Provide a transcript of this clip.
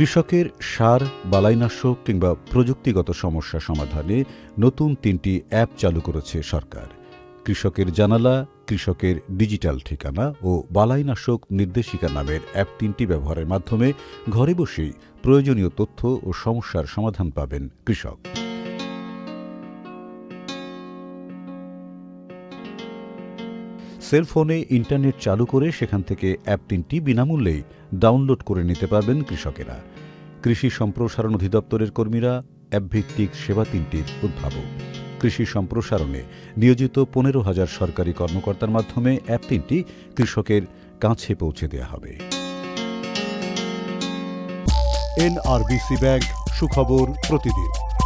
কৃষকের সার, বালাইনাশক কিংবা প্রযুক্তিগত সমস্যা সমাধানে নতুন তিনটি অ্যাপ চালু করেছে সরকার। কৃষকের জানালা, কৃষকের ডিজিটাল ঠিকানা ও বালাইনাশক নির্দেশিকা নামের অ্যাপ তিনটি ব্যবহারের মাধ্যমে ঘরে বসেই প্রয়োজনীয় তথ্য ও সমস্যার সমাধান পাবেন কৃষক। সেলফোনে ইন্টারনেট চালু করে সেখান থেকে অ্যাপ তিনটি বিনামূল্যেই ডাউনলোড করে নিতে পারবেন কৃষকেরা। কৃষি সম্প্রসারণ অধিদপ্তরের কর্মীরা অ্যাপভিত্তিক সেবা তিনটির উদ্ভাবক। কৃষি সম্প্রসারণে নিয়োজিত পনেরো হাজার সরকারি কর্মকর্তার মাধ্যমে অ্যাপ তিনটি কৃষকের কাছে পৌঁছে দেওয়া হবে। এনআরবিসি ব্যাংক, সুখবর প্রতিদিন।